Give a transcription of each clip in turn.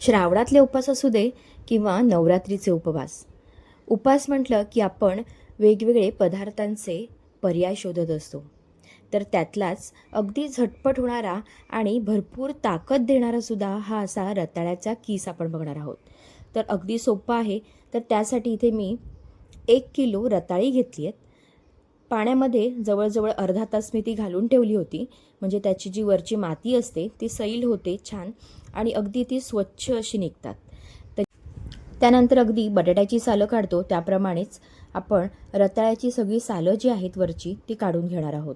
श्रावणातले उपवास असू दे किंवा नवरात्रीचे उपवास. उपवास म्हटलं की आपण वेगवेगळे पदार्थांचे पर्याय शोधत असतो. तर त्यातलाच अगदी झटपट होणारा आणि भरपूर ताकद देणारा सुद्धा हा असा रताळ्याचा किस आपण बघणार आहोत. तर अगदी सोपं आहे. तर त्यासाठी इथे मी एक किलो रताळी घेतली आहेत. पाण्यामध्ये जवळजवळ अर्धा तास मी ती घालून ठेवली होती. म्हणजे त्याची जी वरची माती असते ती सैल होते छान आणि अगदी ती स्वच्छ अशी निघतात. तर त्यानंतर अगदी बटाट्याची सालं काढतो. त्याप्रमाणेच आपण रताळ्याची सगळी सालं जी आहेत वरची ती काढून घेणार आहोत.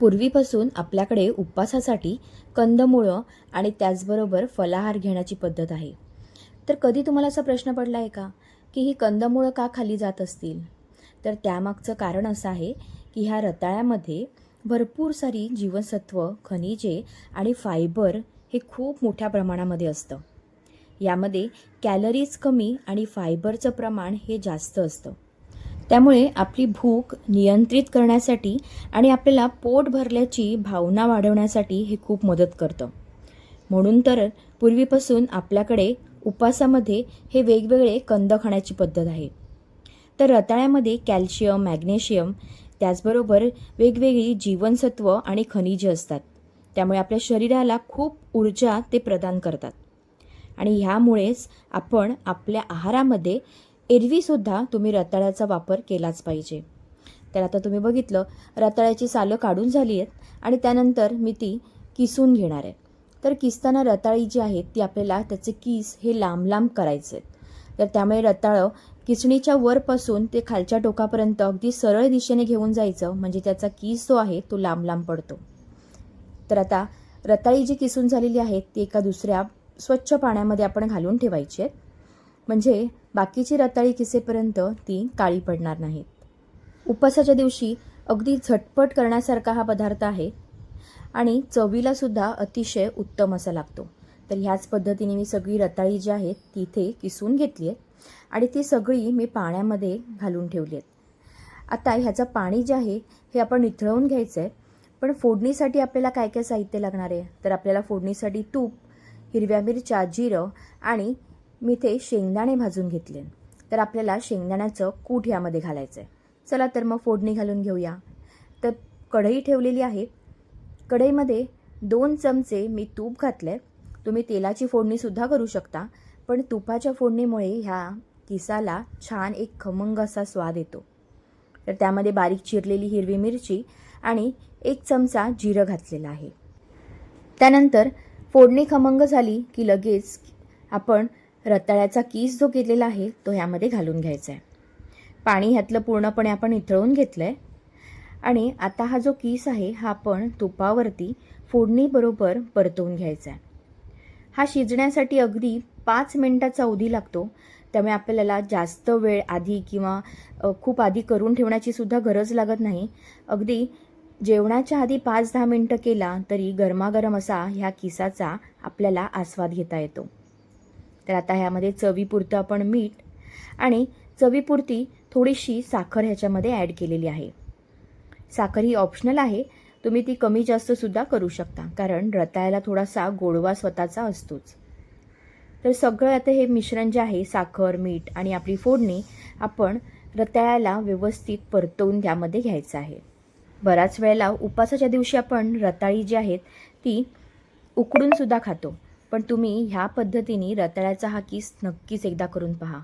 पूर्वीपासून आपल्याकडे उपवासासाठी कंदमुळं आणि त्याचबरोबर फलाहार घेण्याची पद्धत आहे. तर कधी तुम्हाला असा प्रश्न पडला आहे का? की ही कंदमुळं का खाली जात असतील? तर त्यामागचं कारण असं आहे की ह्या रताळ्यामध्ये भरपूर सारी जीवनसत्व खनिजे आणि फायबर हे खूप मोठ्या प्रमाणामध्ये असतं. यामध्ये कॅलरीज कमी आणि फायबरचं प्रमाण हे जास्त असतं. त्यामुळे आपली भूक नियंत्रित करण्यासाठी आणि आपल्याला पोट भरल्याची भावना वाढवण्यासाठी हे खूप मदत करतं. म्हणून तर पूर्वीपासून आपल्याकडे उपासामध्ये हे वेगवेगळे कंद खाण्याची पद्धत आहे. तर रताळ्यामध्ये कॅल्शियम मॅग्नेशियम त्याचबरोबर वेगवेगळी जीवनसत्व आणि खनिजे असतात. त्यामुळे आपल्या शरीराला खूप ऊर्जा ते प्रदान करतात. आणि ह्यामुळेच आपण आपल्या आहारामध्ये एरवीसुद्धा तुम्ही रताळ्याचा वापर केलाच पाहिजे. तर आता तुम्ही बघितलं रताळ्याची सालं काढून झाली आहेत आणि त्यानंतर मी ती किसून घेणार आहे. तर किसताना रताळी जी आहेत ती आपल्याला त्याचे किस हे लांब लांब करायचे आहेत. तर त्यामुळे रताळं किसणीच्या वरपासून ते खालच्या टोकापर्यंत अगदी सरळ दिशेने घेऊन जायचं म्हणजे त्याचा किस जो आहे तो लांब लांब पडतो. तर आता रताळी जी किसून झालेली आहेत ती एका दुसऱ्या स्वच्छ पाण्यामध्ये आपण घालून ठेवायची आहेत म्हणजे बाकीची रताळी किसेपर्यंत ती काळी पडणार नाहीत. उपवासाच्या दिवशी अगदी झटपट करण्यासारखा हा पदार्थ आहे आणि चवीलासुद्धा अतिशय उत्तम असा लागतो. तर ह्याच पद्धतीने मी सगळी रताळी जी आहेत तिथे किसून घेतली आहे. आणि ती सगळी मी पाण्यामध्ये घालून ठेवली आहेत. आता ह्याचं पाणी जे आहे हे आपण निथळवून घ्यायचं आहे पण फोडणीसाठी आपल्याला काय काय साहित्य लागणार आहे? तर आपल्याला फोडणीसाठी तूप हिरव्या मिरच्या जिरं आणि मी ते शेंगदाणे भाजून घेतले तर आपल्याला शेंगदाण्याचं कूट यामध्ये घालायचं आहे चला तर मग फोडणी घालून घेऊया. तर कढई ठेवलेली आहे. कढईमध्ये दोन चमचे मी तूप घातले तुम्ही तेलाची फोडणीसुद्धा करू शकता. पण तुपाच्या फोडणीमुळे ह्या किसाला छान एक खमंग असा स्वाद येतो. तर त्यामध्ये बारीक चिरलेली हिरवी मिरची आणि एक चमचा जिरं घातलेला आहे. त्यानंतर फोडणी खमंग झाली की लगेच आपण रताळ्याचा किस जो केलेला आहे तो ह्यामध्ये घालून घ्यायचा आहे पाणी ह्यातलं पूर्णपणे आपण इथळून घेतलं आहे आणि आता हा जो किस आहे हा आपण तुपावरती फोडणीबरोबर परतवून घ्यायचा आहे हा शिजण्यासाठी अगदी पाच मिनटाचा अवधी लागतो. त्यामुळे आपल्याला जास्त वेळ आधी किंवा खूप आधी करून ठेवण्याची सुद्धा गरज लागत नाही. अगदी जेवणाच्या आधी पाच दहा मिनटं केला तरी गरमागरम असा ह्या किसाचा आपल्याला आस्वाद घेता येतो. तर आता ह्यामध्ये चवीपुरतं आपण मीठ आणि चवीपुरती थोडीशी साखर ह्याच्यामध्ये ॲड केलेली आहे. साखर ही ऑप्शनल आहे तुम्ही ती कमी जास्तसुद्धा करू शकता कारण रताळ्याला थोडासा गोडवा स्वतःचा असतोच. तर सगळं आता हे मिश्रण जे आहे साखर मीठ आणि आपली फोडणी आपण रताळ्याला व्यवस्थित परतवून त्यामध्ये घ्यायचं आहे. बराच वेळेला उपासाच्या दिवशी आपण रताळी जी आहेत ती उकडूनसुद्धा खातो. पण तुम्ही ह्या पद्धतीने रताळ्याचा हा किस नक्कीच एकदा करून पहा.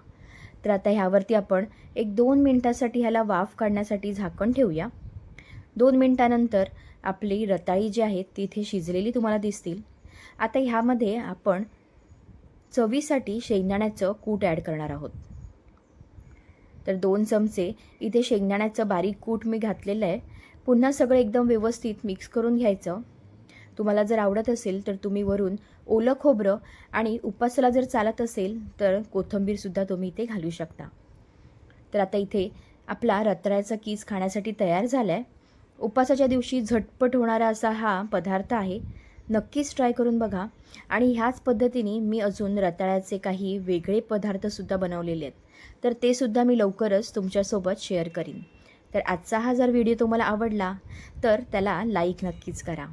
तर आता ह्यावरती आपण एक दोन मिनटासाठी ह्याला वाफ काढण्यासाठी झाकण ठेवूया. दोन मिनटानंतर आपली रताळी जी आहेत तिथे शिजलेली तुम्हाला दिसतील. आता ह्यामध्ये आपण चवीसाठी शेंगदाण्याचं कूट ॲड करणार आहोत. तर दोन चमचे इथे शेंगदाण्याचं बारीक कूट मी घातलेलं आहे. पुन्हा सगळं एकदम व्यवस्थित मिक्स करून घ्यायचं. तुम्हाला जर आवडत असेल तर तुम्ही वरून ओलं खोबरं आणि उपासाला जर चालत असेल तर कोथिंबीरसुद्धा तुम्ही इथे घालू शकता. तर आता इथे आपला रताळ्याचा कीस खाण्यासाठी तयार झाला आहे उपासाच्या दिवशी झटपट होणारा असा हा पदार्थ आहे. नक्कीच ट्राय करून बघा. आणि ह्याच पद्धतीने मी अजून रताळ्याचे काही वेगळे पदार्थसुद्धा बनवलेले आहेत. तर ते सुद्धा मी लवकरच तुमच्यासोबत शेअर करीन. तर आजचा हा जर व्हिडिओ तुम्हाला आवडला तर त्याला लाईक नक्कीच करा.